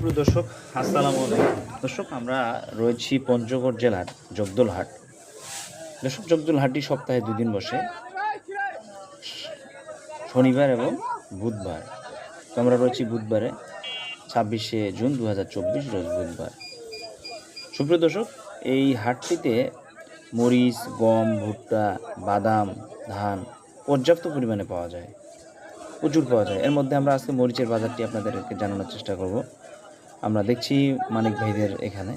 প্রিয় দর্শক, আসসালামু আলাইকুম। দর্শক, আমরা রয়েছি পঞ্চগড় জেলার জগদল হাট দর্শক জগদল হাটটি সপ্তাহে দুদিন বসে। শনিবার এবং বুধবার। তো আমরা রয়েছি বুধবারে, ছাব্বিশে জুন দু হাজার চব্বিশ, রোজ বুধবার। সুপ্রিয় দর্শক, এই হাটটিতে মরিচ, গম, ভুট্টা, বাদাম, ধান পর্যাপ্ত পরিমাণে পাওয়া যায়। প্রচুর পাওয়া যায়। এর মধ্যে আমরা আজকে মরিচের বাজারটি আপনাদেরকে জানানোর চেষ্টা করব। আমরা দেখছি মানিক ভাইদের এখানে,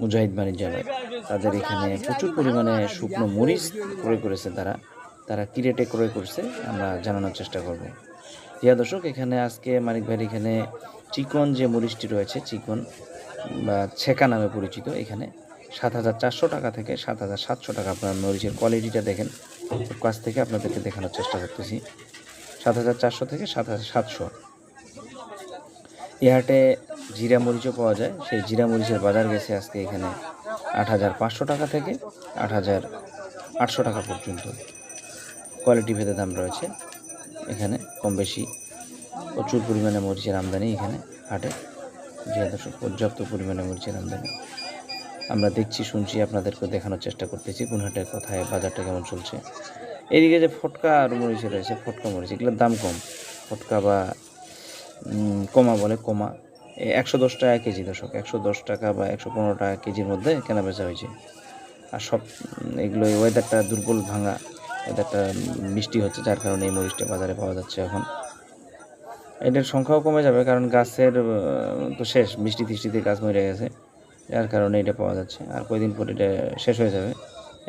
মুজাহিদ বাণিজ্যালয় তাদের এখানে প্রচুর পরিমাণে শুকনো মরিচ ক্রয় করেছে তারা। তারা কি রেটে ক্রয় করছে, আমরা জানানোর চেষ্টা করব। প্রিয়া দর্শক, এখানে আজকে মানিক ভাইয়ের এখানে চিকন যে মরিচটি রয়েছে, চিকন বা ছেকা নামে পরিচিত, এখানে সাত হাজার চারশো টাকা থেকে সাত হাজার সাতশো টাকা আপনার মরিচের কোয়ালিটিটা দেখেন। কাছ থেকে আপনাদেরকে দেখানোর চেষ্টা করতেছি। সাত হাজার চারশো থেকে সাত হাজার সাতশো। এই হাটে জিরা মরিচও পাওয়া যায়। সেই জিরা মরিচের বাজার গেছে আজকে এখানে আট হাজার পাঁচশো টাকা থেকে আট হাজার আটশো টাকা পর্যন্ত। কোয়ালিটি ভেদে দাম রয়েছে এখানে, কম বেশি প্রচুর পরিমাণে মরিচের আমদানি এখানে হাটে। যেহেতু পর্যাপ্ত পরিমাণে মরিচের আমদানি। আমরা দেখছি, শুনছি আপনাদেরকে দেখানোর চেষ্টা করতেছি কোন হাটের কোথায়, বাজারটা কেমন চলছে। এদিকে যে ফটকা আর মরিচ রয়েছে, ফটকা মরিচ, এগুলোর দাম কম। ফটকা বা কমা বলে কমা। একশো দশ টাকা কেজি দর্শক, একশো দশ টাকা বা একশো পনেরো টাকা কেজির মধ্যে কেনা বেচা হয়েছে। আর সব এগুলো ওয়েদারটা দুর্বল ভাঙা ওয়েদারটা বৃষ্টি হচ্ছে, যার কারণে এই মরিচটা বাজারে পাওয়া যাচ্ছে এখন। এটার সংখ্যাও কমে যাবে, কারণ গাছের তো শেষ বৃষ্টি টিষ্টিতে গাছ মরে গেছে, যার কারণে এটা পাওয়া যাচ্ছে। আর কয়দিন পর এটা শেষ হয়ে যাবে।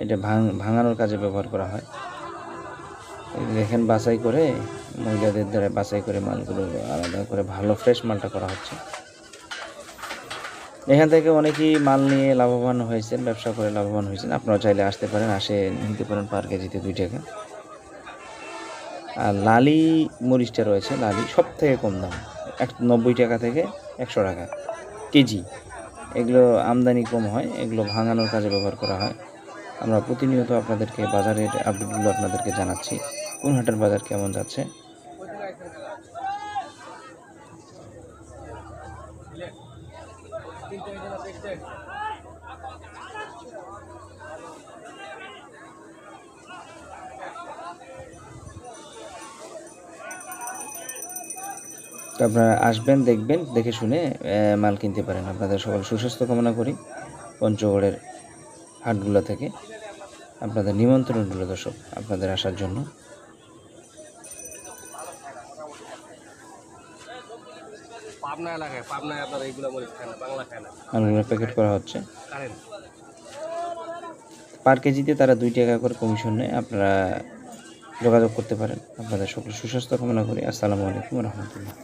এটা ভাঙ, ভাঙানোর কাজে ব্যবহার করা হয়। দেখেন বাছাই করে, মহিলাদের দ্বারা বাছাই করে মালগুলো আলাদা করে ভালো ফ্রেশ মালটা করা হচ্ছে। এখান থেকে অনেকেই মাল নিয়ে লাভবান হয়েছেন, ব্যবসা করে লাভবান হয়েছেন। আপনারা চাইলে আসতে পারেন, আসে নিতে পারেন পার কেজিতে দুই টাকা। আর লালি মরিচটা রয়েছে, লালি সব থেকে কম দাম, এক নব্বই টাকা থেকে একশো টাকা কেজি। এগুলো আমদানি কম হয়, এগুলো ভাঙানোর কাজে ব্যবহার করা হয়। আমরা প্রতিনিয়ত আপনাদেরকে বাজারের আপডেটগুলো আপনাদেরকে জানাচ্ছি। কোন হাটের বাজার কেমন যাচ্ছে? আপনারা আসবেন, দেখবেন, দেখে শুনে মাল কিনতে পারেন। আপনাদের সকল সুস্বাস্থ্য কামনা করি পঞ্চগড়ের হাটগুলো থেকে। আপনাদের নিমন্ত্রণ দর্শক, আপনাদের আসার জন্য। পাবনা এলাকায় পাবনায় আপনার এইগুলো মরিচ খায় না বাংলা খায় না। প্যাকেট করা হচ্ছে। কারেন্ট। পার কেজিতে তারা দুই টাকা করে কমিশন নেয় আপনারা যোগাযোগ করতে পারেন। আপনাদের সকল সুস্বাস্থ্য কামনা করি। আসসালামু আলাইকুম রহমতুল্লাহ।